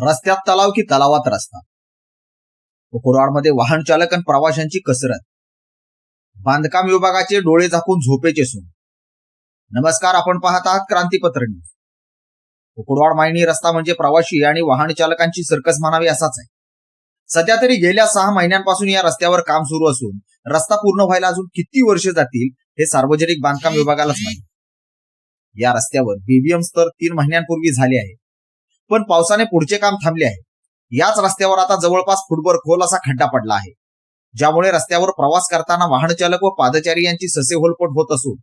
रस्त्यात तलाव की तलावात रस्ता. मध्ये वाहन चालक आणि प्रवाशांची कसरत. बांधकाम विभागाचे डोळे झाकून झोपेचे सोन. नमस्कार आपण पाहत आहात क्रांतीपत्र न्यूज. कुकुडवाड मायनी रस्ता म्हणजे प्रवाशी आणि वाहन चालकांची सर्कस म्हणावी असाच आहे. सध्या तरी गेल्या सहा महिन्यांपासून या रस्त्यावर काम सुरू असून रस्ता पूर्ण व्हायला अजून किती वर्ष जातील हे सार्वजनिक बांधकाम विभागालाच माहिती. या रस्त्यावर बीबीएम स्तर तीन महिन्यांपूर्वी झाले आहे. पण पावसाने पुढचे काम थांबले आहे. याच रस्त्यावर आता जवळपास फुटबॉल खोल असा खड्डा पडला आहे. ज्यामुळे रस्त्यावर प्रवास करताना वाहन चालक व पादचारी यांची ससेहोलपट होत असून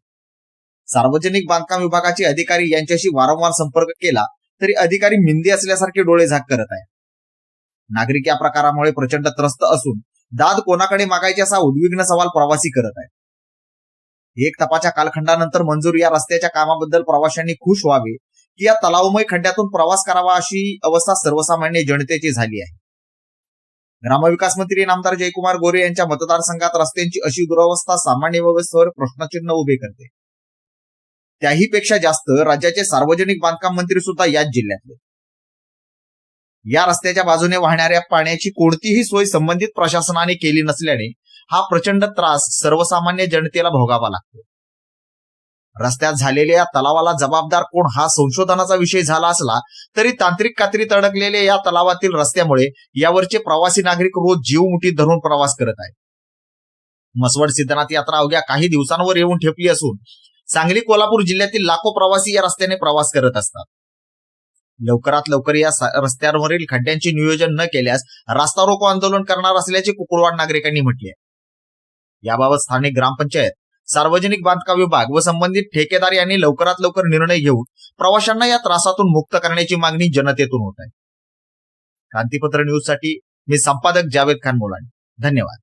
सार्वजनिक बांधकाम विभागाचे अधिकारी यांच्याशी वारंवार संपर्क केला तरी अधिकारी मिंदी असल्यासारखे डोळे झाक करत आहे नागरिक या प्रकारामुळे प्रचंड त्रस्त असून दाद कोणाकडे मागायचे असा उद्विग्न सवाल प्रवासी करत आहे एक तपाच्या कालखंडानंतर मंजूर या रस्त्याच्या कामाबद्दल प्रवाशांनी खुश व्हावे की या तलावमय खड्ड्यातून प्रवास करावा अशी अवस्था सर्वसामान्य जनतेची झाली आहे. ग्रामविकास मंत्री नामदार जयकुमार गोरे यांच्या मतदारसंघात रस्त्यांची अशी दुरावस्था सामान्य व्यवस्थेवर प्रश्नचिन्ह उभे करते. त्याही पेक्षा जास्त राज्याचे सार्वजनिक बांधकाम मंत्री सुद्धा याच जिल्ह्यातले. या रस्त्याच्या बाजूने वाहणाऱ्या पाण्याची कोणतीही सोय संबंधित प्रशासनाने केली नसल्याने हा प्रचंड त्रास सर्वसामान्य जनतेला भोगावा लागतो. रस्त्यात झालेल्या या तलावाला जबाबदार कोण हा संशोधनाचा विषय झाला असला तरी तांत्रिक कात्रीत अडकलेल्या या तलावातील रस्त्यामुळे यावरचे प्रवासी नागरिक रोज जीव मुठीत धरून प्रवास करत आहेत. मसवड सिद्धनाथ यात्रा अवघ्या काही दिवसांवर येऊन ठेपली असून सांगली कोल्हापूर जिल्ह्यातील लाखो प्रवासी या रस्त्याने प्रवास करत असतात. लवकरात लवकर या रस्त्यांवरील खड्ड्यांचे नियोजन न केल्यास रास्ता रोको आंदोलन करणार असल्याचे कुकुडवाड नागरिकांनी म्हटले आहे. याबाबत स्थानिक ग्रामपंचायत सार्वजनिक बांधकाम विभाग व संबंधित ठेकेदार यांनी लवकरात लवकर निर्णय घेऊन प्रवाशांना या त्रासातून मुक्त करण्याची मागणी जनतेतून होत आहे. क्रांतीपत्र न्यूजसाठी मी संपादक जावेद खान मोलानी. धन्यवाद.